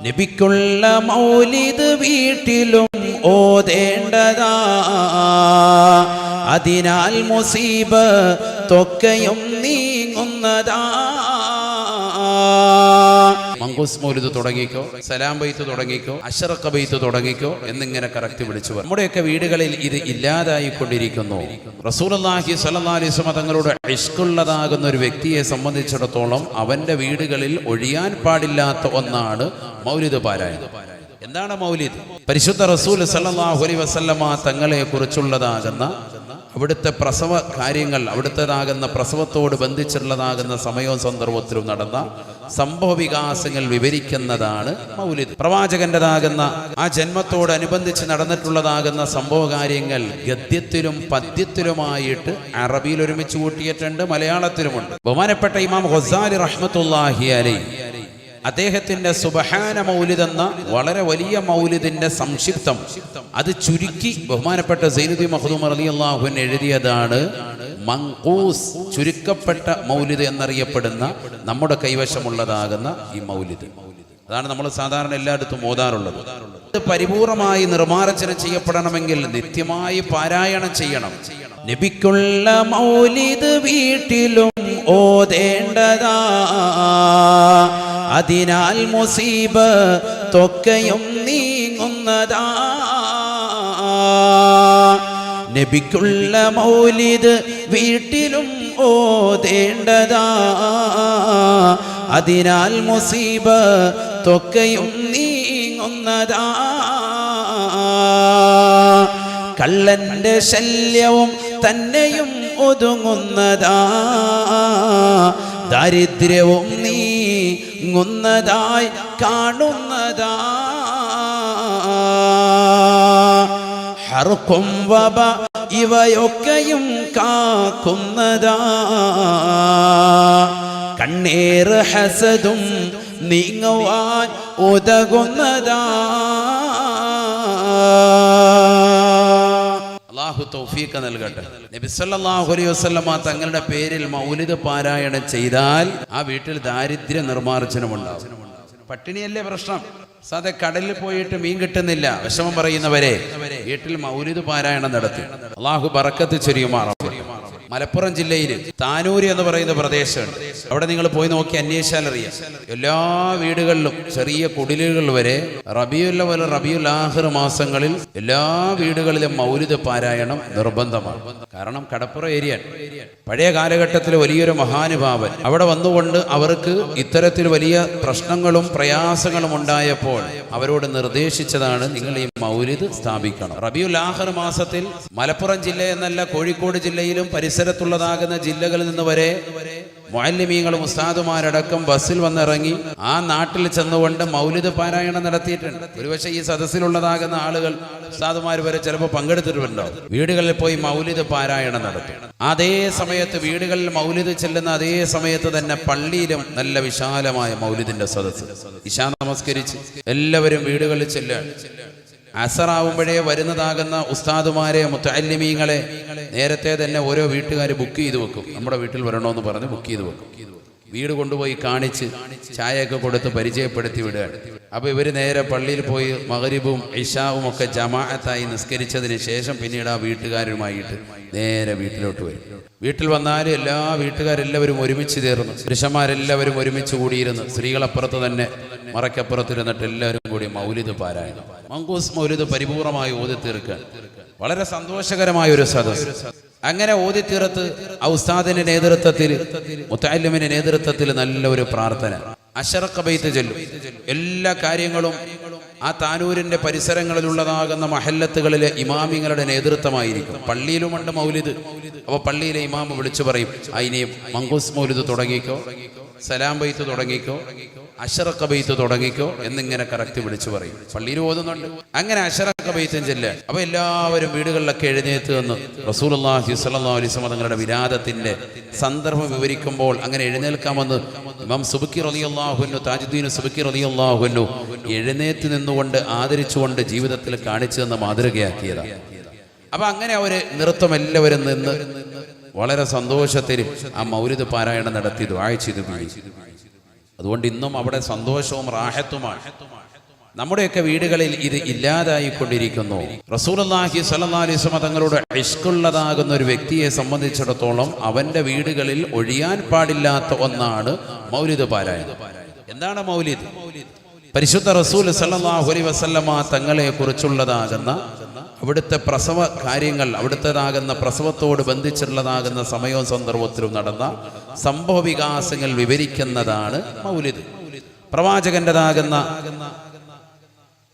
നബിക്കുള്ള മൗലിത് വീട്ടിലും ഓതേണ്ടതാ. അതിനാൽ മുസീബ് തൊക്കയും നീങ്ങുന്നതാ. മങ്കൂസ് മൗലിദ് തുടങ്ങിക്കോ സലാം ബൈത്ത് തുടങ്ങിക്കോ അഷറക്ക ബൈത്ത് തുടങ്ങിക്കോ എന്നിങ്ങനെ കറക്റ്റ് വിളിച്ചു. നമ്മുടെയൊക്കെ വീടുകളിൽ ഇത് ഇല്ലാതായി കൊണ്ടിരിക്കുന്നു റസൂലി സലഹ്ലിസ്മ തങ്ങളുടെ ഇഷ്കുള്ളതാകുന്ന ഒരു വ്യക്തിയെ സംബന്ധിച്ചിടത്തോളം അവന്റെ വീടുകളിൽ ഒഴിയാൻ പാടില്ലാത്ത ഒന്നാണ് മൗലിദ് പാരായണം. എന്താണ് മൗലിദ്? പരിശുദ്ധ റസൂൽ സല്ലാഹുലി അലൈഹി വസല്ലമ തങ്ങളെ കുറിച്ചുള്ളതാകുന്ന അവിടുത്തെ പ്രസവ കാര്യങ്ങൾ അവിടുത്തേതാകുന്ന പ്രസവത്തോട് ബന്ധിച്ചുള്ളതാകുന്ന സമയവും സന്ദർഭത്തിലും നടന്ന സംഭവ വികാസങ്ങൾ വിവരിക്കുന്നതാണ് മൗലിദ്. പ്രവാചകന്റേതാകുന്ന ആ ജന്മത്തോടനുബന്ധിച്ച് നടന്നിട്ടുള്ളതാകുന്ന സംഭവ കാര്യങ്ങൾ ഗദ്യത്തിലും പദ്യത്തിലുമായിട്ട് അറബിയിൽ ഒരുമിച്ച് കൂട്ടിയിട്ടുണ്ട് മലയാളത്തിലുമുണ്ട്. ബഹുമാനപ്പെട്ട ഇമാം ഹൊസാലി റഹ്മത്തുല്ലാഹി അലൈ അദ്ദേഹത്തിന്റെ സുബഹാന മൗലിദ് എന്ന വളരെ വലിയ മൗലിദിന്റെ സംക്ഷിപ്തം അത് ചുരുക്കി ബഹുമാനപ്പെട്ട സൈനുദ്ദീൻ മഹദൂം അലി അള്ളാഹുൻ എഴുതിയതാണ് മങ്കൂസ് ചുരുക്കപ്പെട്ട മൗലിദ് എന്നറിയപ്പെടുന്ന നമ്മുടെ കൈവശമുള്ളതാകുന്ന ഈ മൗലിദ്. അതാണ് നമ്മൾ സാധാരണ എല്ലായിടത്തും ഓതാറുള്ളത്. ഇത് പരിപൂർണമായി നിർമ്മാർജനം ചെയ്യപ്പെടണമെങ്കിൽ നിത്യമായി പാരായണം ചെയ്യണം. നബിക്കുള്ള മൗലിദ് വീട്ടിലും ഓതേണ്ടതാ. അതിനാൽ മുസീബ് തൊക്കയും നീങ്ങുന്നതാ. നബിക്കുള്ള മൗലിദ് വീട്ടിലും ഓതേണ്ടതാ. അതിനാൽ മുസീബ് തൊക്കയും നീങ്ങുന്നതാ. കള്ളന്റെ ശല്യവും തന്നെയും ഒതുങ്ങുന്നതാ. ദാരിദ്ര്യവും നീങ്ങുന്നതായി കാണുന്നതാ. ഹർക്കും വബ ഇവയൊക്കെയും കാക്കുന്നതാ. കണ്ണേറ് ഹസതും നീങ്ങുവാൻ ഉതകുന്നതാ. അള്ളാഹു തൗഫീഖ് നൽകട്ടെ. നബി സല്ലല്ലാഹു അലൈഹി വസല്ലമ തങ്ങളുടെ പേരിൽ മൗലിത പാരായണം ചെയ്താൽ ആ വീട്ടിൽ ദാരിദ്ര്യ നിർമ്മാർജനമുണ്ടാവും. പട്ടിണിയല്ലേ പ്രശ്നം? സാധെ കടലിൽ പോയിട്ട് മീൻ കിട്ടുന്നില്ല. വിഷമം പറയുന്നവരെ വീട്ടിൽ മൗലിദ് പാരായണം നടത്തി. അള്ളാഹു ബറക്കത്ത് ചൊരിയുമാറാം മലപ്പുറം ജില്ലയിൽ താനൂര് എന്ന് പറയുന്ന പ്രദേശമുണ്ട്. അവിടെ നിങ്ങൾ പോയി നോക്കി അന്വേഷിച്ചാൽ അറിയാം. എല്ലാ വീടുകളിലും ചെറിയ കുടിലുകൾ വരെ റബിയുള്ള പോലെ റബിയുൽ ആഹിർ മാസങ്ങളിൽ എല്ലാ വീടുകളിലും മൗലിത പാരായണം നിർബന്ധമാണ്. കാരണം കടപ്പുറ ഏരിയ പഴയ കാലഘട്ടത്തിൽ വലിയൊരു മഹാനുഭാവൻ അവിടെ വന്നുകൊണ്ട് അവർക്ക് ഇത്തരത്തിൽ വലിയ പ്രശ്നങ്ങളും പ്രയാസങ്ങളും ഉണ്ടായപ്പോൾ അവരോട് നിർദ്ദേശിച്ചതാണ് നിങ്ങൾ ഈ മൗലിദ് സ്ഥാപിക്കണം. റബിയുൽ ആഹർ മാസത്തിൽ മലപ്പുറം ജില്ല എന്നല്ല കോഴിക്കോട് ജില്ലയിലും പരിസരത്തുള്ളതാകുന്ന ജില്ലകളിൽ നിന്ന് വരെ മുഅല്ലിമീങ്ങളും ഉസ്താദുമാരടക്കം ബസ്സിൽ വന്നിറങ്ങി ആ നാട്ടിൽ ചെന്നുകൊണ്ട് മൗലിദ് പാരായണം നടത്തിയിട്ടുണ്ട്. ഒരുപക്ഷെ ഈ സദസ്സിലുള്ളതാകുന്ന ആളുകൾ ഉസ്താദുമാർ വരെ ചിലപ്പോൾ പങ്കെടുത്തിട്ടുണ്ടാവും. വീടുകളിൽ പോയി മൗലിദ് പാരായണം നടത്തി. അതേ സമയത്ത് വീടുകളിൽ മൗലിദ് ചെല്ലുന്ന അതേ സമയത്ത് തന്നെ പള്ളിയിലും നല്ല വിശാലമായ മൗലിദിന്റെ സദസ്സ്. ഇശാ നമസ്കരിച്ച് എല്ലാവരും വീടുകളിൽ ചെല്ലുകയാണ് അസറാവുമ്പോഴേ വരുന്നതാകുന്ന ഉസ്താദുമാരെ മുത്തല്ലിമീങ്ങളെ നേരത്തെ തന്നെ ഓരോ വീട്ടുകാർ ബുക്ക് ചെയ്ത് വെക്കും. നമ്മുടെ വീട്ടിൽ വരണമെന്ന് പറഞ്ഞ് ബുക്ക് ചെയ്ത് വെക്കും. വീട് കൊണ്ടുപോയി കാണിച്ച് ചായയൊക്കെ കൊടുത്ത് പരിചയപ്പെടുത്തി വിടുകയാണ് അപ്പോൾ ഇവർ നേരെ പള്ളിയിൽ പോയി മകരിബും ഇഷാവും ഒക്കെ ജമാഅത്തായി നിസ്കരിച്ചതിന് ശേഷം പിന്നീട് ആ വീട്ടുകാരുമായിട്ട് നേരെ വീട്ടിലോട്ട് വരും. വീട്ടിൽ വന്നാലും എല്ലാ വീട്ടുകാരെല്ലാവരും ഒരുമിച്ച് തീർന്നു പുരുഷന്മാരെല്ലാവരും ഒരുമിച്ച് കൂടിയിരുന്നു സ്ത്രീകളപ്പുറത്ത് തന്നെ മറയ്ക്കപ്പുറത്തിരുന്നിട്ട് എല്ലാവരും കൂടി മൗലിദ് പാരായണം. മങ്കൂസ് മൗലിദ് പരിപൂർണമായി ഓതി തീർക്കുക വളരെ സന്തോഷകരമായ ഒരു സദസ് അങ്ങനെ ഓതി ഔസ്താദിന്റെ നേതൃത്വത്തിൽ മുത്താലിമിന്റെ നേതൃത്വത്തിൽ നല്ലൊരു പ്രാർത്ഥന. അഷറക്ക ബൈത്ത് ചെല്ലും. എല്ലാ കാര്യങ്ങളും ആ താനൂരിന്റെ പരിസരങ്ങളിലുള്ളതാകുന്ന മഹല്ലത്തുകളിലെ ഇമാമിങ്ങളുടെ നേതൃത്വമായിരിക്കും. പള്ളിയിലുമുണ്ട് മൗലിദ്. അപ്പൊ പള്ളിയിലെ ഇമാമ് വിളിച്ചു പറയും അതിനെ മങ്കൂസ് മൗലിദ് തുടങ്ങിക്കോ. സലാം ബൈത്ത് തുടങ്ങിക്കോ. അഷറക്ക ബൈത്ത് തുടങ്ങിക്കോ എന്നിങ്ങനെ കറക്റ്റ് വിളിച്ചു പറയും. പള്ളിയിൽ ഓതുന്നുണ്ട്. അങ്ങനെ അഷറക്ക ബെയ്ത്തും ചെല്ല. അപ്പൊ എല്ലാവരും വീടുകളിലൊക്കെ എഴുന്നേത്ത് എന്ന് അലൈഹി വസല്ലം തങ്ങളുടെ വിരാദത്തിന്റെ സന്ദർഭം വിവരിക്കുമ്പോൾ അങ്ങനെ എഴുന്നേൽക്കാമെന്ന് ഇമാം സുബുക്കി റളിയല്ലാഹുവിനു താജുദ്ദീൻ സുബുക്കി റളിയല്ലാഹുവിനു എഴുന്നേറ്റ് നിന്നുകൊണ്ട് ആദരിച്ചുകൊണ്ട് ജീവിതത്തിൽ കാണിച്ചു തന്ന മാതൃകയാക്കിയതാണ് അപ്പൊ അങ്ങനെ അവർ നൃത്തം എല്ലാവരും നിന്ന് വളരെ സന്തോഷത്തിൽ ആ മൗലിദ് പാരായണം നടത്തി ദ്വായ ചെയ്തു. അതുകൊണ്ട് ഇന്നും അവിടെ സന്തോഷവും റാഹത്തുമാണ്. നമ്മുടെയൊക്കെ വീടുകളിൽ ഇത് ഇല്ലാതായിക്കൊണ്ടിരിക്കുന്നു. റസൂലി സലഹ്ലിസ്മ തങ്ങളുടെ ഇഷ്കുള്ളതാകുന്ന ഒരു വ്യക്തിയെ സംബന്ധിച്ചിടത്തോളം അവന്റെ വീടുകളിൽ ഒഴിയാൻ പാടില്ലാത്ത ഒന്നാണ് മൗലിദ് പാരായണം. എന്താണ് മൗലിദ്? പരിശുദ്ധ റസൂൽ സല്ലല്ലാഹു അലൈഹി വസല്ലമ തങ്ങളെ കുറിച്ചുള്ളതാകുന്ന അവിടുത്തെ പ്രസവ കാര്യങ്ങൾ അവിടുത്തേതാകുന്ന പ്രസവത്തോട് ബന്ധിച്ചുള്ളതാകുന്ന സമയവും സന്ദർഭത്തിലും നടന്ന സംഭവ വികാസങ്ങൾ വിവരിക്കുന്നതാണ് മൗലിദ്. പ്രവാചകന്റേതാകുന്ന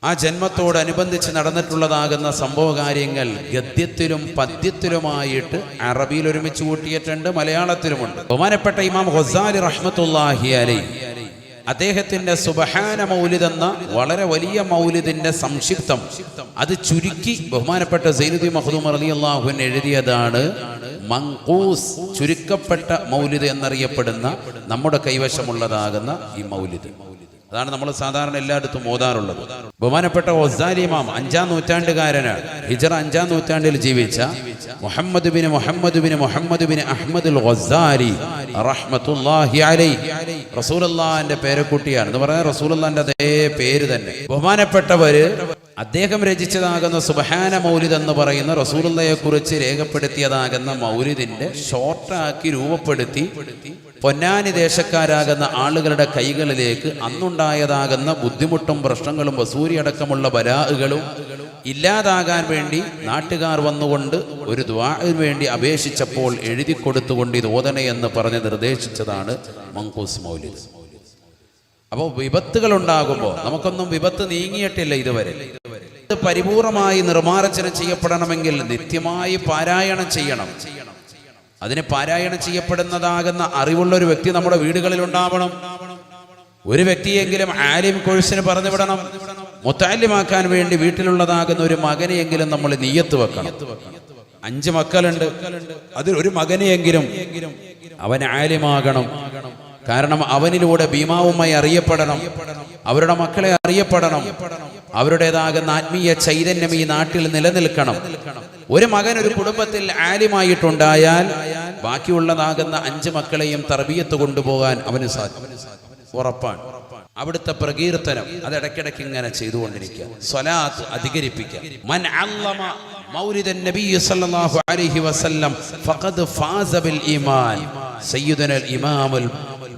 ആ ജന്മത്തോടനുബന്ധിച്ച് നടന്നിട്ടുള്ളതാകുന്ന സംഭവ കാര്യങ്ങൾ ഗദ്യത്തിലും പദ്യത്തിലുമായിട്ട് അറബിയിൽ ഒരുമിച്ച് കൂട്ടിയിട്ടുണ്ട് മലയാളത്തിലുമുണ്ട്. ബഹുമാനപ്പെട്ട ഇമാം ഹൊസാലി റഹ്മത്തുല്ലാഹി അലൈ അദ്ദേഹത്തിന്റെ സുബഹാന മൗലിദ് എന്ന വളരെ വലിയ മൗലിദിന്റെ സംക്ഷിപ്തം. അത് ചുരുക്കി ബഹുമാനപ്പെട്ട സൈനുദ്ദീൻ മഹദൂം അലി അള്ളാഹുൻ എഴുതിയതാണ്. മങ്കൂസ് ചുരുക്കപ്പെട്ട മൗലിദ് എന്നറിയപ്പെടുന്ന നമ്മുടെ കൈവശമുള്ളതാകുന്ന ഈ മൗലിദ്. അതാണ് നമ്മൾ സാധാരണ എല്ലായിടത്തും ഓതാറുള്ളത്. ബഹുമാനപ്പെട്ട ഒസാലിമാം അഞ്ചാം നൂറ്റാണ്ടുകാരനാണ് ഹിജറ അഞ്ചാം നൂറ്റാണ്ടിൽ ജീവിച്ച Muhammad bin Muhammad bin Muhammad bin Ahmed റസൂലിന്റെ റഹ്മത്തുല്ലാഹി അലൈ. പേരക്കുട്ടിയാണ്. എന്ന് പറഞ്ഞാൽ റസൂലുള്ളാഹിന്റെ അതേ പേര് തന്നെ. ബഹുമാനപ്പെട്ടവര് അദ്ദേഹം രചിച്ചതാകുന്ന സുബഹാന മൗലിദ് എന്ന് പറയുന്ന റസൂലുള്ളയെ കുറിച്ച് രേഖപ്പെടുത്തിയതാകുന്ന മൗലിദിന്റെ ഷോർട്ടാക്കി രൂപപ്പെടുത്തി പൊന്നാനി ദേശക്കാരാകുന്ന ആളുകളുടെ കൈകളിലേക്ക് അന്നുണ്ടായതാകുന്ന ബുദ്ധിമുട്ടും പ്രശ്നങ്ങളും വസൂരി അടക്കമുള്ള ബലാഹുകളും ഇല്ലാതാകാൻ വേണ്ടി നാട്ടുകാർ വന്നുകൊണ്ട് ഒരു ദ്വാന് വേണ്ടി അപേക്ഷിച്ചപ്പോൾ എഴുതി കൊടുത്തുകൊണ്ട് ഇത് എന്ന് പറഞ്ഞ് നിർദ്ദേശിച്ചതാണ് മങ്കൂസ് മൗലിദ്. അപ്പോൾ വിപത്തുകൾ ഉണ്ടാകുമ്പോൾ നമുക്കൊന്നും വിപത്ത് നീങ്ങിയിട്ടില്ല ഇതുവരെ. ഇത് പരിപൂർണമായി നിർമ്മാർജനം ചെയ്യപ്പെടണമെങ്കിൽ നിത്യമായി പാരായണം ചെയ്യണം. അതിന് പാരായണം ചെയ്യപ്പെടുന്നതാകുന്ന അറിവുള്ള ഒരു വ്യക്തി നമ്മുടെ വീടുകളിൽ ഉണ്ടാവണം ഒരു വ്യക്തിയെങ്കിലും ആലിം കോഴ്സിന് പറഞ്ഞു വിടണം. വേണ്ടി വീട്ടിലുള്ളതാകുന്ന ഒരു മകനെയെങ്കിലും നമ്മൾ നീയത്ത് വെക്കണം. അഞ്ച് മക്കളുണ്ട്. അതിൽ ഒരു മകനെയെങ്കിലും അവൻ ആലിമാകണം. കാരണം അവനിലൂടെ ഭീമാവുമായി അറിയപ്പെടണം. അവരുടെ മക്കളെ അറിയപ്പെടണം. അവരുടേതാകുന്ന ആത്മീയ ചൈതന്യം ഈ നാട്ടിൽ നിലനിൽക്കണം. ഒരു മകൻ ഒരു കുടുംബത്തിൽ ആലിമായിട്ടുണ്ടായാൽ ബാക്കിയുള്ളതാകുന്ന അഞ്ച് മക്കളെയും തർബീയത്ത് കൊണ്ടുപോകാൻ അവന് സാധിക്കും. ഉറപ്പാണ്. അവിടുത്തെ പ്രകീർത്തനം അത് ഇടയ്ക്കിടയ്ക്ക് ഇങ്ങനെ ചെയ്തുകൊണ്ടിരിക്കുക.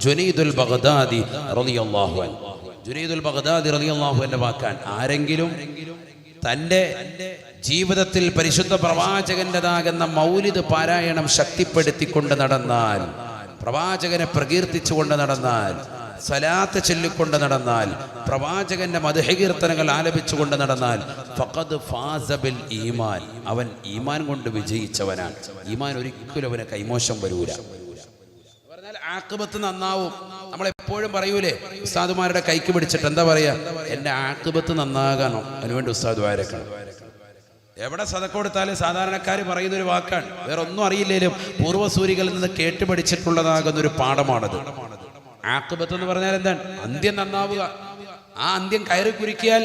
ജുനൈദുൽ ബഗ്ദാദി റളിയല്ലാഹു അൻഹു. ജുനൈദുൽ ബഗ്ദാദി റളിയല്ലാഹു അൻഹു വാക്കാൻ ആരെങ്കിലും തന്റെ ജീവിതത്തിൽ പരിശുദ്ധ പ്രവാചകന്റെതാകുന്ന മൗലിദ് പാരായണം ശക്തിപ്പെടുത്തിക്കൊണ്ട് നടന്നാൽ പ്രവാചകനെ പ്രകീർത്തിച്ചുകൊണ്ട് നടന്നാൽ സലാത്ത് ചൊല്ലിക്കൊണ്ട് നടന്നാൽ പ്രവാചകന്റെ മധുഹകീർത്തനങ്ങൾ ആലപിച്ചുകൊണ്ട് നടന്നാൽ ഫഖദ് ഫാസബിൽ ഈമാൻ. അവൻ ഈമാൻ കൊണ്ട് വിജയിച്ചവനാണ്. ഈമാൻ ഒരിക്കലും അവന് കൈമോശം വരൂല. ആക്കുബത്ത് നന്നാവും. നമ്മൾ എപ്പോഴും പറയൂലേ ഉസ്താദുമാരുടെ കൈക്ക് പിടിച്ചിട്ട് എന്താ പറയാ? എന്റെ ആക്കുബത്ത് നന്നാകണം. അതിനുവേണ്ടി ഉസ്താദ് വാരക്കണം എവിടെ സതക്ക കൊടുത്താലും സാധാരണക്കാർ പറയുന്ന ഒരു വാക്കാണ്. വേറെ ഒന്നും അറിയില്ലേലും പൂർവസൂരികളിൽ നിന്ന് കേട്ട് പഠിച്ചിട്ടുള്ളതാകുന്ന ഒരു പാഠമാണത്. ആക്കുബത്ത് എന്ന് പറഞ്ഞാൽ എന്താണ്? അന്ത്യം നന്നാവുക. ആ അന്ത്യം കയറി കുരുക്കിയാൽ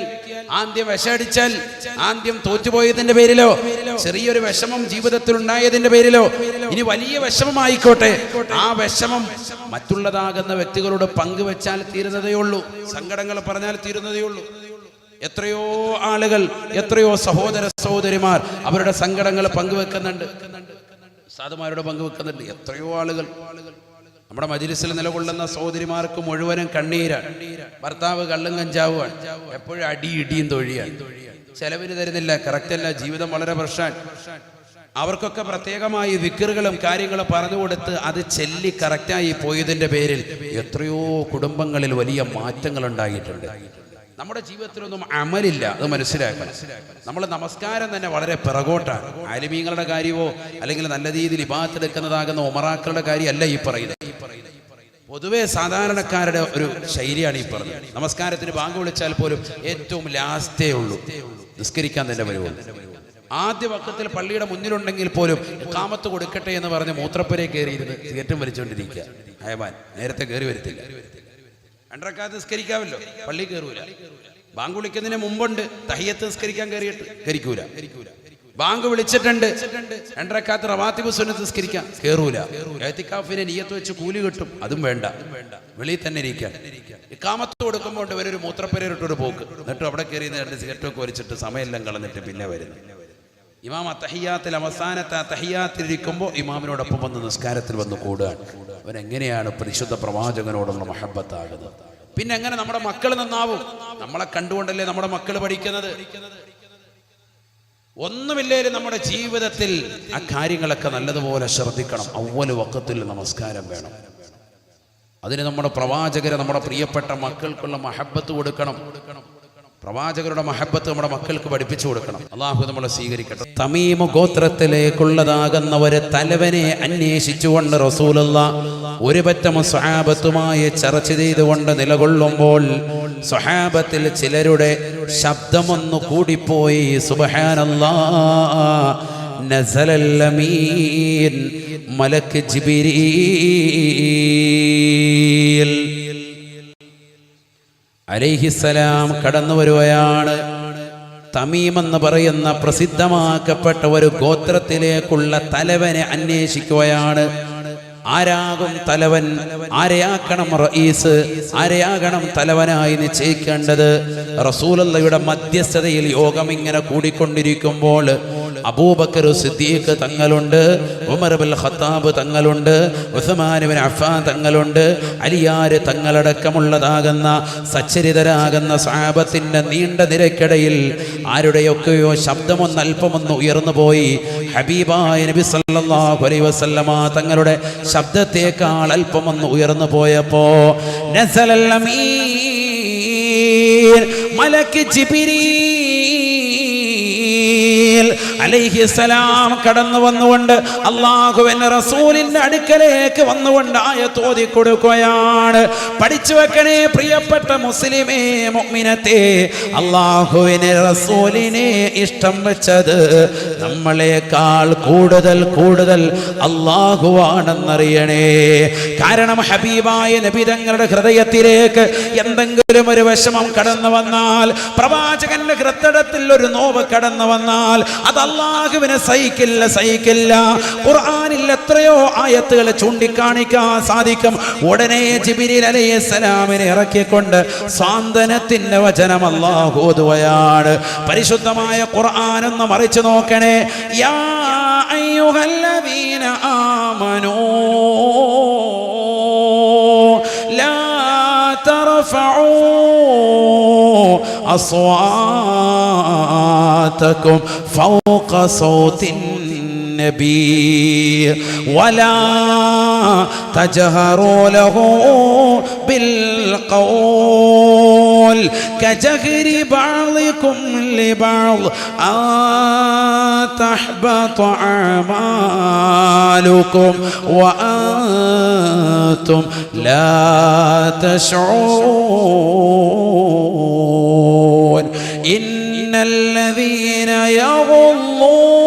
ആ അന്ത്യം വിഷമടിച്ചാൽ ആ അന്ത്യം തോറ്റുപോയതിന്റെ പേരിലോ ചെറിയൊരു വിഷമം ജീവിതത്തിൽ ഉണ്ടായതിന്റെ പേരിലോ ഇനി വലിയ വിഷമമായിക്കോട്ടെ. ആ വിഷമം മറ്റുള്ളതാകുന്ന വ്യക്തികളോട് പങ്കുവെച്ചാൽ തീരുന്നതേ ഉള്ളൂ സങ്കടങ്ങൾ പറഞ്ഞാൽ തീരുന്നതേ ഉള്ളൂ എത്രയോ ആളുകൾ എത്രയോ സഹോദര സഹോദരിമാർ അവരുടെ സങ്കടങ്ങൾ പങ്കുവെക്കുന്നുണ്ട്. സാധുമാരുടെ പങ്കുവെക്കുന്നുണ്ട്. എത്രയോ ആളുകൾ. നമ്മുടെ മജിലിസിൽ നിലകൊള്ളുന്ന സഹോദരിമാർക്ക് മുഴുവനും കണ്ണീരാണ് ഭർത്താവ് കള്ളും കഞ്ചാവുമാണ്. എപ്പോഴും അടി ഇടിയും തൊഴിയാണ്. ചെലവിന് തരുന്നില്ല. കറക്റ്റ് അല്ല. ജീവിതം വളരെ പ്രശ്നമാണ്. അവർക്കൊക്കെ പ്രത്യേകമായി വിക്കറുകളും കാര്യങ്ങളും പറഞ്ഞു കൊടുത്ത് അത് ചെല്ലി കറക്റ്റായി പോയതിന്റെ പേരിൽ എത്രയോ കുടുംബങ്ങളിൽ വലിയ മാറ്റങ്ങൾ ഉണ്ടായിട്ടുണ്ട് നമ്മുടെ ജീവിതത്തിലൊന്നും അമലില്ല അത് മനസ്സിലാക്കണം. നമ്മൾ നമസ്കാരം തന്നെ വളരെ പിറകോട്ടാണ്. ആലിമീങ്ങളുടെ കാര്യമോ അല്ലെങ്കിൽ നല്ല രീതിയിൽ വിഭാഗത്തിലെടുക്കുന്നതാകുന്ന ഉമറാക്കളുടെ കാര്യമല്ല ഈ പറയുന്നത്. പൊതുവെ സാധാരണക്കാരുടെ ഒരു ശൈലിയാണ് ഈ പറഞ്ഞത് നമസ്കാരത്തിന് ബാങ്ക് വിളിച്ചാൽ പോലും ഏറ്റവും ലാസ്റ്റേ ഉള്ളൂ. നിസ്കരിക്കാൻ തന്നെ വരുവുള്ളൂ ആദ്യ വക്കത്തിൽ പള്ളിയുടെ മുന്നിലുണ്ടെങ്കിൽ പോലും കാമത്ത് കൊടുക്കട്ടെ എന്ന് പറഞ്ഞ് മൂത്രപ്പുരയെ കയറിയിരുന്ന് സിഗരറ്റും വലിച്ചുകൊണ്ടിരിക്കുക. അയവാൻ നേരത്തെ കയറി വരത്തില്ല. രണ്ടരക്കാലത്ത് നിസ്കരിക്കാമല്ലോ. പള്ളി കയറൂല ബാങ്ക് വിളിക്കുന്നതിന് മുമ്പുണ്ട്. തഹിയത്ത് നിസ്കരിക്കാൻ കയറിയിട്ട് കരിക്കൂല. ബാങ്ക് വിളിച്ചിട്ടുണ്ട്. രണ്ടരക്കാലത്ത് റവാത്തിബ് സുന്നത്ത് നിസ്കരിക്കാം. കയറൂല ഏത്തിക്കാഫിനെ നീയത്ത് വെച്ച് കൂലി കിട്ടും. അതും വേണ്ട. വെളിയിൽ തന്നെ ഇരിക്കാൻ ഇക്കാമത്ത് കൊടുക്കുമ്പോൾ ഇവരൊരു മൂത്രപ്പരയിട്ടൊരു പോക്ക്. എന്നിട്ട് അവിടെ കയറി രണ്ട് സിഗരറ്റൊക്കെ വലിച്ചിട്ട് സമയമെല്ലാം കളഞ്ഞിട്ട് പിന്നെ വരുന്നു. ഇമാം അത്തഹിയാത്തിൽ അവസാനത്തെ അത്തഹിയാത്തിലിരിക്കുമ്പോൾ ഇമാമിനോടൊപ്പം വന്ന് നിസ്കാരത്തിൽ വന്ന് കൂടുകയാണ്. അവൻ എങ്ങനെയാണ് പരിശുദ്ധ പ്രവാചകനോടുള്ള മഹബത്താകുന്നത്? പിന്നെ എങ്ങനെ നമ്മുടെ മക്കൾ നന്നാവും? നമ്മളെ കണ്ടുകൊണ്ടല്ലേ നമ്മുടെ മക്കൾ പഠിക്കുന്നത്? ഒന്നുമില്ലേലും നമ്മുടെ ജീവിതത്തിൽ ആ കാര്യങ്ങളൊക്കെ നല്ലതുപോലെ ശ്രദ്ധിക്കണം. അവൽ വക്കത്തിൽ നമസ്കാരം വേണം. അതിന് നമ്മുടെ പ്രവാചകരെ നമ്മുടെ പ്രിയപ്പെട്ട മക്കൾക്കുള്ള മഹബത്ത് കൊടുക്കണം. പ്രവാചകരുടെ മഹബത്ത് നമ്മുടെ മക്കൾക്ക് പഠിപ്പിച്ചു കൊടുക്കണം. അള്ളാഹു നമ്മളെ സ്വീകരിക്കട്ടെ. തമീമ ഗോത്രത്തിലേക്കുള്ളതാകുന്ന ഒരു തലവനെ അന്വേഷിച്ചുകൊണ്ട് റസൂലുള്ള ഒരു പറ്റം സ്വഹാബത്തുമായി ചർച്ച ചെയ്തുകൊണ്ട് നിലകൊള്ളുമ്പോൾ സ്വഹാബത്തിൽ ചിലരുടെ ശബ്ദമൊന്നു കൂടിപ്പോയി സുബഹാനല്ലാ മലക്ക് ജിബിരീൽ. അലൈഹിസലാം കടന്നു വരുകയാണ് തമീം എന്ന് പറയുന്ന പ്രസിദ്ധമാക്കപ്പെട്ട ഒരു ഗോത്രത്തിലേക്കുള്ള തലവനെ അന്വേഷിക്കുകയാണ്. ആരാകും തലവൻ? ആരെയാക്കണം റഈസ് ആരെയാകണം തലവനായി നിശ്ചയിക്കേണ്ടത്? റസൂലയുടെ മധ്യസ്ഥതയിൽ യോഗം ഇങ്ങനെ കൂടിക്കൊണ്ടിരിക്കുമ്പോൾ അബൂബക്കർ സിദ്ദീഖ് തങ്ങളുണ്ട് ഉമർ ബിൽ ഖത്താബ് തങ്ങളുണ്ട് ഉസ്മാൻ അഫാൻ തങ്ങളുണ്ട്. അലിയാര് തങ്ങളടക്കമുള്ളതാകുന്ന സച്ചരിതരാകുന്ന സാബത്തിന്റെ നീണ്ട നിരക്കിടയിൽ ആരുടെയൊക്കെയോ ശബ്ദമൊന്ന് അല്പമൊന്ന് ഉയർന്നു പോയി. ഹബീബായ നബി സല്ലല്ലാഹു അലൈഹി വസല്ലമ തങ്ങളുടെ ശബ്ദത്തേക്കാൾ അല്പമൊന്ന് ഉയർന്നു പോയപ്പോ അമീൻ മലക്ക് ജിബിരീൽ അലൈഹിസലാം കടന്നു വന്നുകൊണ്ട് അള്ളാഹുവിന് റസൂലിന്റെ അടുക്കലേക്ക് വന്നുകൊണ്ട് ആയത്ത് ഓതി കൊടുക്കുകയാണ്. പഠിച്ചു വെക്കണേ പ്രിയപ്പെട്ട മുസ്ലിമേ മുഅ്മിനത്തെ അള്ളാഹുവിനെ റസൂലിനെ ഇഷ്ടം വെച്ചത് നമ്മളെക്കാൾ കൂടുതൽ കൂടുതൽ അള്ളാഹുവാണെന്നറിയണേ കാരണം ഹബീബായ നബി തങ്ങളുടെ ഹൃദയത്തിലേക്ക് എന്തെങ്കിലും ഒരു വിഷമം കടന്നു വന്നാൽ പ്രവാചകന്റെ ഹൃദയത്തിൽ ഒരു നോവ് കടന്നു വന്നാൽ അത് അള്ളാഹുവിനെ സഹിക്കില്ല സഹിക്കില്ല. ഖുർആാനിൽ എത്രയോ ആയത്തുകളെ ചൂണ്ടിക്കാണിക്കാൻ സാധിക്കും. ഉടനെ ജിബിരി അലൈഹി ഇറക്കിക്കൊണ്ട് സാന്ത്വനത്തിന്റെ വചനം അള്ളാഹു പരിശുദ്ധമായ ഖുർആൻ ഒന്ന് മറിച്ചു നോക്കണേ. യാ അയ്യുഹല്ലദീന ആമനൂ ലാ തർഫഊ أصواتكم فوق صوت النبي ولا تجهروا له بالقول. كجهر بعضكم لبعض أن تحبط أعمالكم وأنتم لا تشعرون. إن الذين يغضون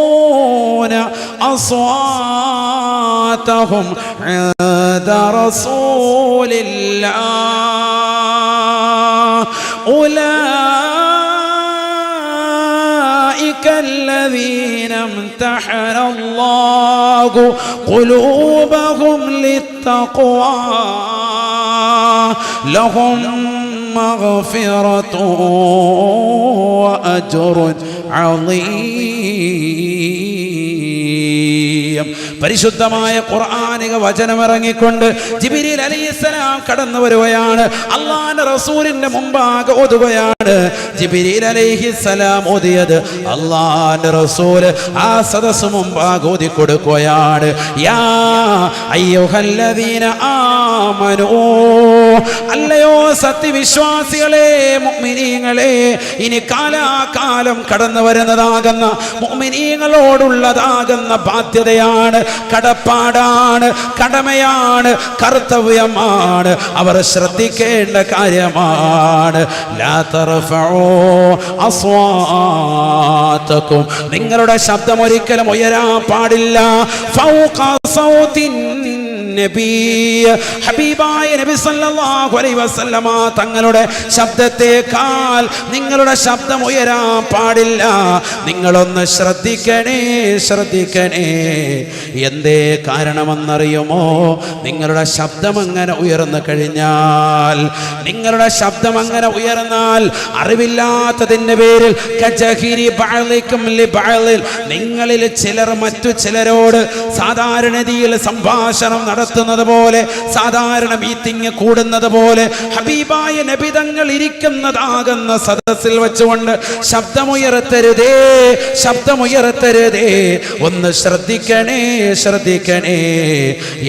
أصواتهم عند رسول الله أولئك الذين امتحن الله قلوبهم للتقوى. لهم مغفرة وأجر عظيم. പരിശുദ്ധമായ ഖുർആാനിക വചനമിറങ്ങിക്കൊണ്ട് ജിബിരിൽ അലൈഹിസ്സലാം കടന്നു വരുകയാണ്. അള്ളാന്റെ റസൂലിന്റെ മുമ്പാകെ ഓതുകയാണ്. ജിബിരിൽ അലൈഹിസ്സലാം ഓതിയത് അള്ളാന്റെ റസൂൽ ആ സദസ് മുമ്പാകെ ഓതി കൊടുക്കുകയാണ് യാ അല്ലയോ സത്യവിശ്വാസികളെ മുഅ്മിനീങ്ങളെ ഇനി കാലാകാലം കടന്നു വരുന്നതാകുന്ന മുഅ്മിനീങ്ങളോടുള്ളതാകുന്ന ബാധ്യതയാണ് കടപ്പാടാണ് കടമയാണ് കർത്തവ്യമാണ്. അവർ ശ്രദ്ധിക്കേണ്ട കാര്യമാണ്. നിങ്ങളുടെ ശബ്ദം ഒരിക്കലും ഉയരാ പാടില്ല. നബി ഹബീബായ നബി സല്ലല്ലാഹു അലൈഹി വസല്ലമ തങ്ങളുടെ ശബ്ദത്തെക്കാൾ നിങ്ങളുടെ ശബ്ദം ഉയരാൻ പാടില്ല. നിങ്ങളൊന്ന് ശ്രദ്ധിക്കണേ ശ്രദ്ധിക്കണേ. എന്തേ കാരണമെന്നറിയുമോ? നിങ്ങളുടെ ശബ്ദം അങ്ങനെ ഉയർന്നു കഴിഞ്ഞാൽ നിങ്ങളുടെ ശബ്ദം അങ്ങനെ ഉയർന്നാൽ അറിവില്ലാത്തതിന്റെ പേരിൽ നിങ്ങളിൽ ചിലർ മറ്റു ചിലരോട് സാധാരണതയിൽ സംഭാഷണം നടത്തുന്നത് പോലെ സാധാരണ മീറ്റിംഗ് കൂടുന്നത് പോലെ ഹബീബായ നബിതങ്ങൾ ഇരിക്കുന്നതാകുന്ന സദസ്സിൽ വെച്ചുകൊണ്ട് ശബ്ദമുയർത്തരുതേ ശബ്ദമുയർത്തരുതേ. ഒന്ന് ശ്രദ്ധിക്കണേ ശ്രദ്ധിക്കണേ.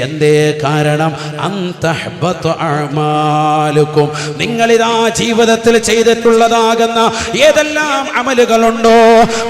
എന്തേ കാരണം? അന്തഹബത്വമാലുക്കും നിങ്ങളിതാ ജീവിതത്തിൽ ചെയ്തിട്ടുള്ളതാകുന്ന ഏതെല്ലാം അമലുകളുണ്ടോ?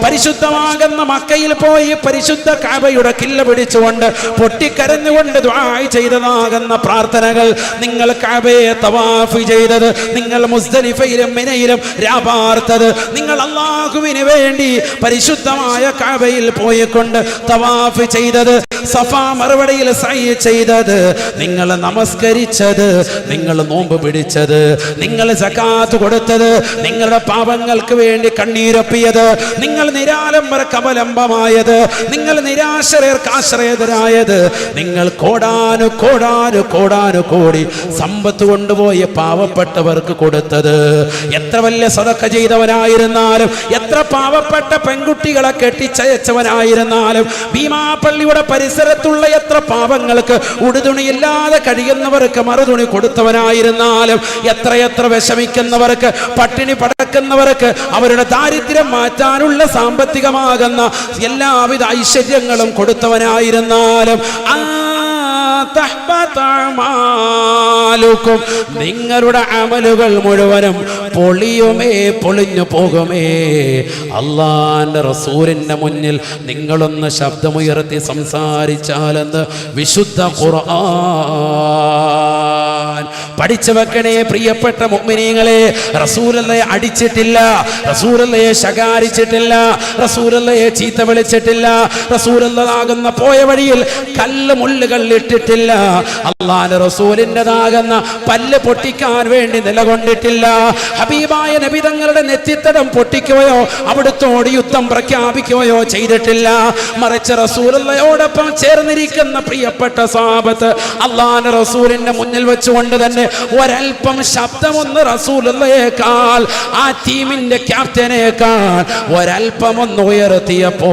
പരിശുദ്ധമാകുന്ന മക്കയിൽ പോയി പരിശുദ്ധ കാബയുടെ കില്ല പിടിച്ചുകൊണ്ട് പൊട്ടിക്കരഞ്ഞുകൊണ്ട് ദ്വായ് ചെയ്തതാകുന്ന പ്രാർത്ഥനകൾ നിങ്ങൾ കബയെ തവാഫ് ചെയ്തത് നിങ്ങൾ മുസ്തലിഫയിലും മിനയിലും രാപാർത്തത്. നിങ്ങൾ അള്ളാഹുവിന് വേണ്ടി പരിശുദ്ധമായ കബയിൽ പോയിക്കൊണ്ട് തവാഫ് ചെയ്തത് സഫ മറുപടിയിൽ സൈ ചെയ്തത്. നിങ്ങൾ നമസ്കരിച്ചത് നിങ്ങൾ നോമ്പ് പിടിച്ചത് നിങ്ങൾ സക്കാത്ത് കൊടുത്തത് നിങ്ങളുടെ പാപങ്ങൾക്ക് വേണ്ടി കണ്ണീരൊപ്പിയത് നിങ്ങൾ നിരാലംബര കമലംബമായത് നിങ്ങൾ നിരാശ്രയർക്ക് ആശ്രയതരായത് നിങ്ങൾ കോടാനു കോടാനു കോടാനു കോടി സമ്പത്ത് കൊണ്ടുപോയ പാവപ്പെട്ടവർക്ക് കൊടുത്തത്. എത്ര വലിയ സതക്ക ചെയ്തവനായിരുന്നാലും എത്ര പാവപ്പെട്ട പെൺകുട്ടികളെ കെട്ടിച്ചയച്ചവനായിരുന്നാലും ഭീമാപ്പള്ളിയുടെ പരിസരത്തുള്ള എത്ര പാവങ്ങൾക്ക് ഉടുതുണിയില്ലാതെ കഴിയുന്നവർക്ക് മറുതുണി കൊടുത്തവനായിരുന്നാലും എത്രയെത്ര വിഷമിക്കുന്നവർക്ക് പട്ടിണി പടക്കുന്നവർക്ക് അവരുടെ ദാരിദ്ര്യം മാറ്റാനുള്ള സാമ്പത്തികമാകുന്ന എല്ലാവിധ ഐശ്വര്യങ്ങളും കൊടുത്തവനായിരുന്നാലും നിങ്ങളുടെ അമലുകൾ മുഴുവനും പൊളിയുമേ പൊളിഞ്ഞു പോകുമേ. അള്ളാന്റെ റസൂലിന്റെ മുന്നിൽ നിങ്ങളൊന്ന് ശബ്ദമുയർത്തി സംസാരിച്ചാലെന്ന് വിശുദ്ധ ഖുർആൻ. പഠിച്ചു വെക്കണേ പ്രിയപ്പെട്ട മുഅ്മിനീങ്ങളെ റസൂലല്ലയെ അടിച്ചിട്ടില്ല റസൂറല്ലയെ ശകാരിച്ചിട്ടില്ല. റസൂറല്ലയെ ചീത്ത വിളിച്ചിട്ടില്ല. റസൂറല്ലതാകുന്ന പോയ വഴിയിൽ കല്ല് മുള്ളുകൾ ഇട്ടിട്ടില്ല. അള്ളാന്റെ റസൂലിന്റെതാകുന്ന പല്ല് പൊട്ടിക്കാൻ വേണ്ടി നിലകൊണ്ടിട്ടില്ല. ഹബീബായ നബി തങ്ങളുടെ നെറ്റിത്തടം പൊട്ടിക്കുകയോ അവിടുത്തോട് യുദ്ധം പ്രഖ്യാപിക്കുകയോ ചെയ്തിട്ടില്ല. മറിച്ച് റസൂലയോടൊപ്പം ചേർന്നിരിക്കുന്ന പ്രിയപ്പെട്ട സാപത്ത് അള്ളാന്റെ റസൂലിന്റെ മുന്നിൽ വെച്ചുകൊണ്ട് തന്നെ ഒരൽപ്പം ശബ്ദമൊന്ന് റസൂലയേക്കാൾ ആ ടീമിന്റെ ക്യാപ്റ്റനേക്കാൾ ഒരൽപ്പം ഒന്ന് ഉയർത്തിയപ്പോ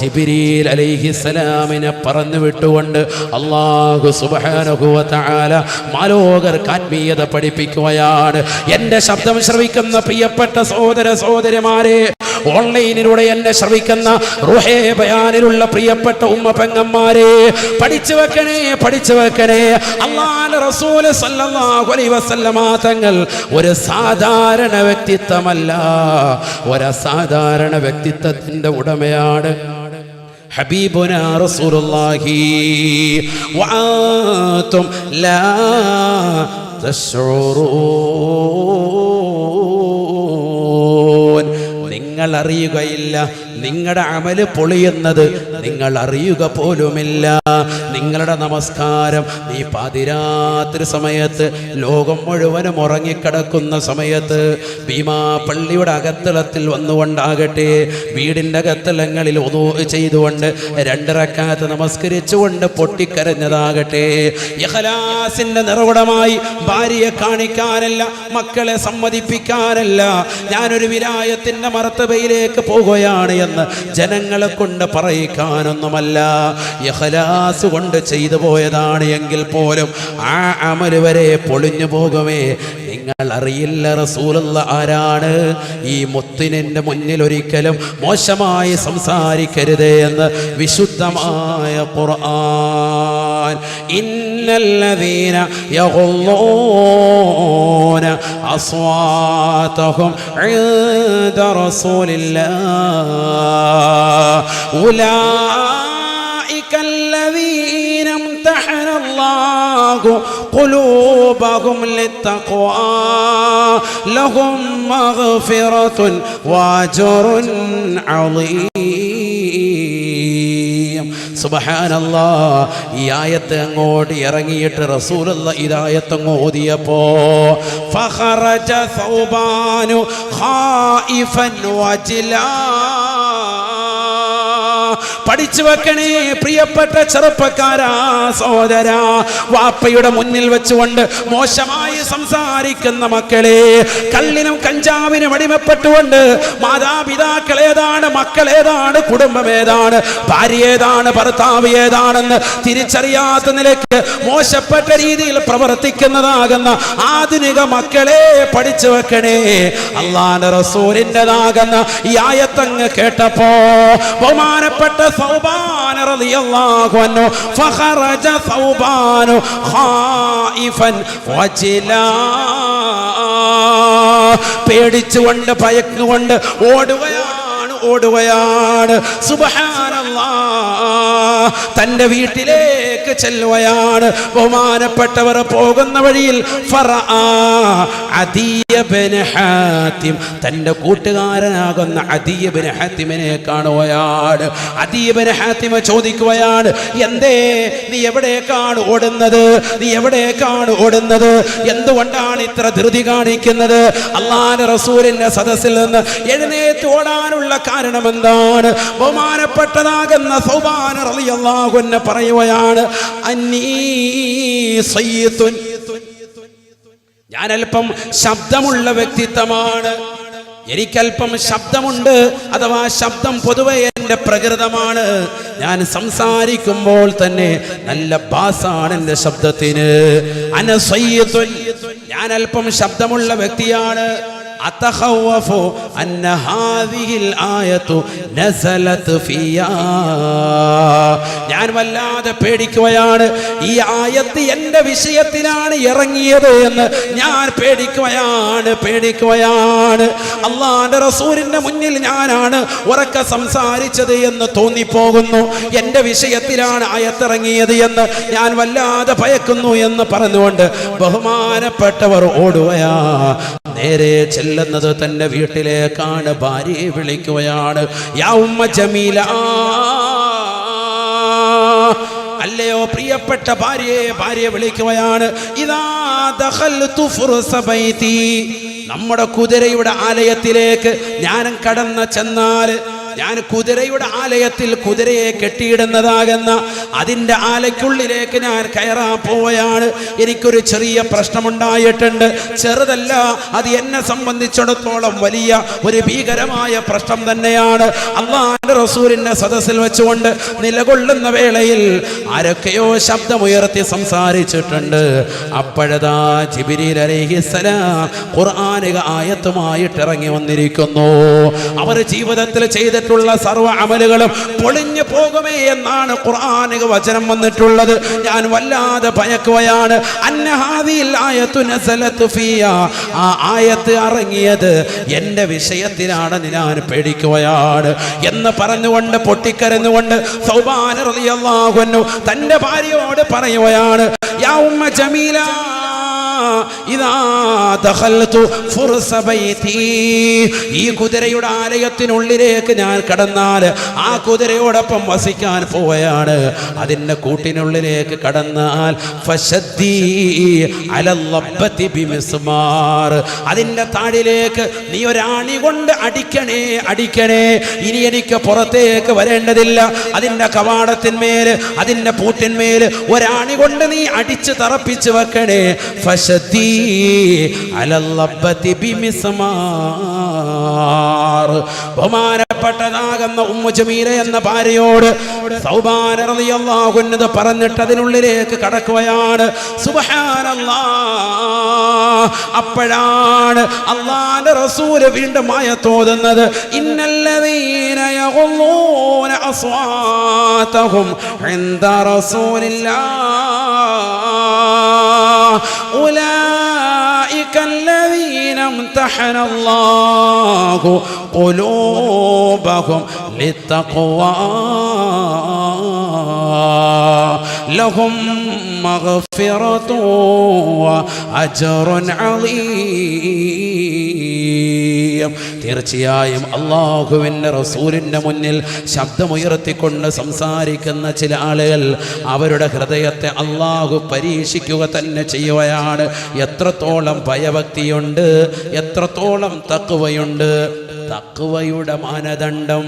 ജിബിരിൽ അലൈഹിസ്സലാമിനെ പറഞ്ഞു വിട്ടുകൊണ്ട് അള്ളാഹു തആല മാലോകർക്ക് ആത്മീയത പഠിപ്പിക്കുകയാണ്. എന്റെ ശബ്ദം ശ്രവിക്കുന്ന പ്രിയപ്പെട്ട സഹോദര സഹോദരിമാരെ ഓൺലൈനിലൂടെ എന്നെ ശ്രവിക്കുന്ന റുഹേ ബയാനിലുള്ള പ്രിയപ്പെട്ട ഉമ്മ പെങ്ങന്മാരെ പഠിച്ചു വെക്കണേ പഠിച്ചു വെക്കണേ അള്ളാഹ് റസൂല് സല്ലല്ലാഹു അലൈഹി വസല്ലമ തങ്ങൾ ഒരു സാധാരണ വ്യക്തിത്വമല്ല ഒരു അസാധാരണ വ്യക്തിത്വത്തിന്റെ ഉടമയാണ് حبيبنا رسول الله وأنتم لا تشعرون നിങ്ങൾ അറിയുകയില്ല നിങ്ങളുടെ അമൽ പൊളിയുന്നത് നിങ്ങൾ അറിയുക പോലുമില്ല. നിങ്ങളുടെ നമസ്കാരം ഈ പാതിരാത്രി സമയത്ത് ലോകം മുഴുവനും ഉറങ്ങിക്കിടക്കുന്ന സമയത്ത് ഭീമാ പള്ളിയുടെ അകത്തളത്തിൽ വന്നുകൊണ്ടാകട്ടെ വീടിന്റെ അകത്തലങ്ങളിൽ ഒതു ചെയ്തുകൊണ്ട് രണ്ടിറക്കാത്ത നമസ്കരിച്ചുകൊണ്ട് പൊട്ടിക്കരഞ്ഞതാകട്ടെ. യഹലാസിന്റെ നിറവിടമായി ഭാര്യയെ കാണിക്കാനല്ല മക്കളെ സമ്മതിപ്പിക്കാനല്ല ഞാനൊരു വിലായത്തിന്റെ മർത്തബയിലേക്ക് പോകുകയാണ് എന്ന് ജനങ്ങളെ കൊണ്ട് പറയിക്കാനൊന്നുമല്ല. യഹലാസ് കൊണ്ട് ചെയ്തു പോയതാണ് എങ്കിൽ പോലും ആ അമൽ വരെ പൊളിഞ്ഞു പോകുമേ നിങ്ങൾ അറിയില്ല റസൂലുള്ള ആരാണ് ഈ മുത്തിനിന്റെ മുന്നിൽ ഒരിക്കലും മോശമായി സംസാരിക്കരുത് എന്ന് വിശുദ്ധമായ ഖുർആൻ ഇന്നല്ലദീന യഗുള്ളൂന അസ്വാതഹും عند رسول الله أولئك الذين امتحن الله قلوبهم للتقوى لهم مغفرة وأجر عظيم സുബഹാനല്ലാ ഈ ആയത്ത് അങ്ങോട്ട് ഇറങ്ങിയിട്ട് റസൂലുള്ള ഇതായത്ത് അങ്ങ് ഓതിയപ്പോ ഫഖറജ സൗബാനു ഖായിഫൻ വജിലാ പഠിച്ചു വെക്കണേ പ്രിയപ്പെട്ട ചെറുപ്പക്കാരാ സഹോദര. വാപ്പയുടെ മുന്നിൽ വെച്ചുകൊണ്ട് മോശമായി സംസാരിക്കുന്ന മക്കളെ കള്ളിനും കഞ്ചാവിനും അടിമപ്പെട്ടുകൊണ്ട് മാതാപിതാക്കൾ ഏതാണ് മക്കൾ ഏതാണ് കുടുംബം ഏതാണ് ഭാര്യ ഏതാണ് ഭർത്താവ് ഏതാണെന്ന് തിരിച്ചറിയാത്ത നിലയ്ക്ക് മോശപ്പെട്ട രീതിയിൽ പ്രവർത്തിക്കുന്നതാകുന്ന ആധുനിക മക്കളെ പഠിച്ചു വെക്കണേ. അള്ളാന്റെ റസൂലിന്റെതാകുന്ന ഈ ആയത്തങ്ങ് കേട്ടപ്പോ ബഹുമാനപ്പെട്ട സൗബാന റളിയല്ലാഹു അൻഹു فخرج ثوبان ഖായിഫൻ وجلا. പേടിച്ചുകൊണ്ട് ഭയക്കുകൊണ്ട് ഓടുകയാണ് ഓടുകയാണ്. സുബ്ഹാനല്ലാ. തന്റെ വീട്ടിലേക്ക് ചെല്ലുകയാണ്. ബഹുമാനപ്പെട്ടവർ പോകുന്ന വഴിയിൽ തന്റെ കൂട്ടുകാരനാകുന്ന അദിയബ്ന് ഹാത്തിമിനെ കാണുകയാണ്. അദിയബ്ന് ഹാത്തിമ ചോദിക്കുകയാണ് എന്തേ നീ എവിടേക്കാണ് ഓടുന്നത്? നീ എവിടേക്കാണ് ഓടുന്നത്? എന്തുകൊണ്ടാണ് ഇത്ര ധൃതി കാണിക്കുന്നത്? അള്ളാന്റെ റസൂലിന്റെ സദസ്സിൽ നിന്ന് എഴുന്നേറ്റ് ഓടാനുള്ള കാരണം എന്താണ് ബഹുമാനപ്പെട്ടതാകുന്ന സൗബാന പറയുകയാണ് ഞാൻ അല്പം ശബ്ദമുള്ള വ്യക്തിത്വമാണ്. എനിക്കല്പം ശബ്ദമുണ്ട് അഥവാ ശബ്ദം പൊതുവെ എന്റെ പ്രകൃതമാണ്. ഞാൻ സംസാരിക്കുമ്പോൾ തന്നെ നല്ല ബാസാണ് എന്റെ ശബ്ദത്തിന്. അനസയ്യത്വൻ ഞാൻ അല്പം ശബ്ദമുള്ള വ്യക്തിയാണ്. أتخوف أن هذه الآية نزلت فيا ഞാൻ വല്ലാതെ പേടിക്കുകയാണ് ഈ ആയത്ത് എൻ്റെ വിഷയത്തിലാണ് ഇറങ്ങിയത് എന്ന് ഞാൻ പേടിക്കുകയാണ് പേടിക്കുകയാണ് അള്ളാന്റെ റസൂലിന്റെ മുന്നിൽ ഞാനാണ് ഉറക്കെ സംസാരിച്ചത് എന്ന് തോന്നിപ്പോകുന്നു എൻ്റെ വിഷയത്തിലാണ് ആയത്തിറങ്ങിയത് എന്ന് ഞാൻ വല്ലാതെ ഭയക്കുന്നു എന്ന് പറഞ്ഞുകൊണ്ട് ബഹുമാനപ്പെട്ടവർ ഓടുകയാ നേരെ ചെല്ലുന്നത് തന്റെ വീട്ടിലേക്കാണ്. ഭാര്യയെ വിളിക്കുകയാണ് യാ ഉമ്മ ജമീല. അല്ലയോ പ്രിയപ്പെട്ട ഭാര്യയെ ഭാര്യയെ വിളിക്കുകയാണ് ഇതാ നമ്മുടെ കുതിരയുടെ ആലയത്തിലേക്ക് ഞാനും കടന്ന് ചെന്നാൽ ഞാൻ കുതിരയുടെ ആലയത്തിൽ കുതിരയെ കെട്ടിയിടുന്നതാകുന്ന അതിന്റെ ആലയ്ക്കുള്ളിലേക്ക് ഞാൻ കയറാൻ പോവുകയാണ് എനിക്കൊരു ചെറിയ പ്രശ്നമുണ്ടായിട്ടുണ്ട്. ചെറുതല്ല അത് എന്നെ സംബന്ധിച്ചിടത്തോളം വലിയ ഒരു ഭീകരമായ പ്രശ്നം തന്നെയാണ്. അള്ളാന്റെ റസൂലിന്റെ സദസ്സിൽ വെച്ചുകൊണ്ട് നിലകൊള്ളുന്ന വേളയിൽ ആരൊക്കെയോ ശബ്ദമുയർത്തി സംസാരിച്ചിട്ടുണ്ട്. അപ്പോഴതാ ജിബിരി അലൈഹിസ്സലാം ഖുർആാനിക ആയത്തുമായിട്ട് ഇറങ്ങി വന്നിരിക്കുന്നു. അവർ ജീവിതത്തിൽ ചെയ്തിട്ടുള്ള സർവ അമലുകളും പൊളിഞ്ഞു പോകുമേ എന്നാണ് ഖുർആാനിക വചനം വന്നിട്ടുള്ളത്. ഞാൻ വല്ലാതെ ഭയക്കുകയാണ്. ആ ആയത്ത് ഇറങ്ങിയത് എന്റെ വിഷയത്തിലാണ് ഞാൻ പേടിക്കുകയാണ് എന്ന് പറഞ്ഞുകൊണ്ട് പൊട്ടിക്കരഞ്ഞുകൊണ്ട് സൗബാന തന്റെ ഭാര്യയോട് പറയുകയാണ് യാ ഉമ്മ ജമീല ഇതാ ദഖൽതു ഫുർസ ബൈതി. ഈ കുതിരയുടെ ആലയത്തിനുള്ളിലേക്ക് ഞാൻ കടന്നാൽ ആ കുതിരയോടൊപ്പം വസിക്കാൻ പോവുകയാണ്. അതിന്റെ കൂട്ടിനുള്ളിലേക്ക് കടന്നാൽ ഫശദ്ദി അലല്ലബ്ബത്തി ബിമിസ്മാർ. അതിന്റെ താഴിലേക്ക് നീ ഒരാണി കൊണ്ട് അടിക്കണേ അടിക്കണേ. ഇനി എനിക്ക് പുറത്തേക്ക് വരേണ്ടതില്ല. അതിന്റെ കവാടത്തിന്മേൽ അതിന്റെ പൂട്ടിന്മേൽ ഒരാണി കൊണ്ട് നീ അടിച്ച് തറപ്പിച്ച് വെക്കണേ. ഫശദ്ദി അലല്ലബ്ബത്തി ബിമിസ്മാർ ബഹുമാനപ്പെട്ടതാകുന്ന ഉമ്മു ജമീല എന്ന ഭാര്യയോട് സൗബാന റളിയല്ലാഹു അൻഹു പറഞ്ഞിട്ട് അതിനുള്ളിലേക്ക് കടക്കുകയാണ് സുബ്ഹാനല്ലാ അപ്പോഴാണ് അള്ളാന്റെ റസൂല് വീണ്ടും മായ തോന്നുന്നത് ഇന്നല്ലദീന യഗുള്ളൂന അസ്വാതഹും ഇൻദ റസൂലില്ലാഹ് أولئك الذين امتحن الله قلوبهم للتقوى. لهم مغفرة وأجر عظيم. ചെയ്യും. തീർച്ചയായും അള്ളാഹുവിന്റെ റസൂലിന്റെ മുന്നിൽ ശബ്ദമുയർത്തിക്കൊണ്ട് സംസാരിക്കുന്ന ചില ആളുകൾ അവരുടെ ഹൃദയത്തെ അള്ളാഹു പരീക്ഷിക്കുക തന്നെ ചെയ്യുകയാണ്. എത്രത്തോളം ഭയഭക്തിയുണ്ട് എത്രത്തോളം തക്കുവയുണ്ട് തക്കുവയുടെ മാനദണ്ഡം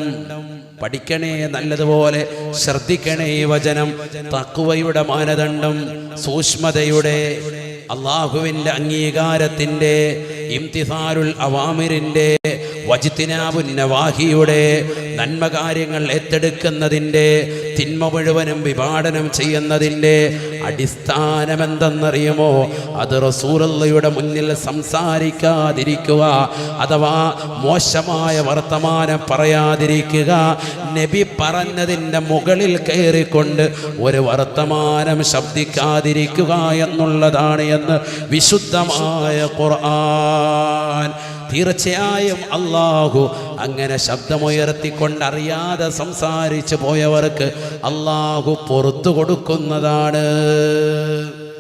പഠിക്കണേ നല്ലതുപോലെ ശ്രദ്ധിക്കണേ ഈ വചനം. തക്കുവയുടെ മാനദണ്ഡം സൂക്ഷ്മതയുടെ അള്ളാഹുവിന്റെ അംഗീകാരത്തിന്റെ ഇംതിസാരുൽ അവാമിറിന്റെ വജിത്തിനാബു നവാഹിയുടെ നന്മ കാര്യങ്ങൾ ഏറ്റെടുക്കുന്നതിന്റെ തിന്മ മുഴുവനും വിഭാടനം ചെയ്യുന്നതിന്റെ അടിസ്ഥാനമെന്തെന്നറിയുമോ? അത് റസൂറുള്ളയുടെ മുന്നിൽ സംസാരിക്കാതിരിക്കുക അഥവാ മോശമായ വർത്തമാനം പറയാതിരിക്കുക. നബി പറഞ്ഞതിന്റെ മുകളിൽ കയറിക്കൊണ്ട് ഒരു വർത്തമാനം ശബ്ദിക്കാതിരിക്കുക എന്നുള്ളതാണ് എന്ന് വിശുദ്ധമായ ഖുർആൻ. തീർച്ചയായും അള്ളാഹു അങ്ങനെ ശബ്ദമുയർത്തിക്കൊണ്ട് അറിയാതെ സംസാരിച്ചു പോയവർക്ക് അള്ളാഹു പുറത്തു കൊടുക്കുന്നതാണ്.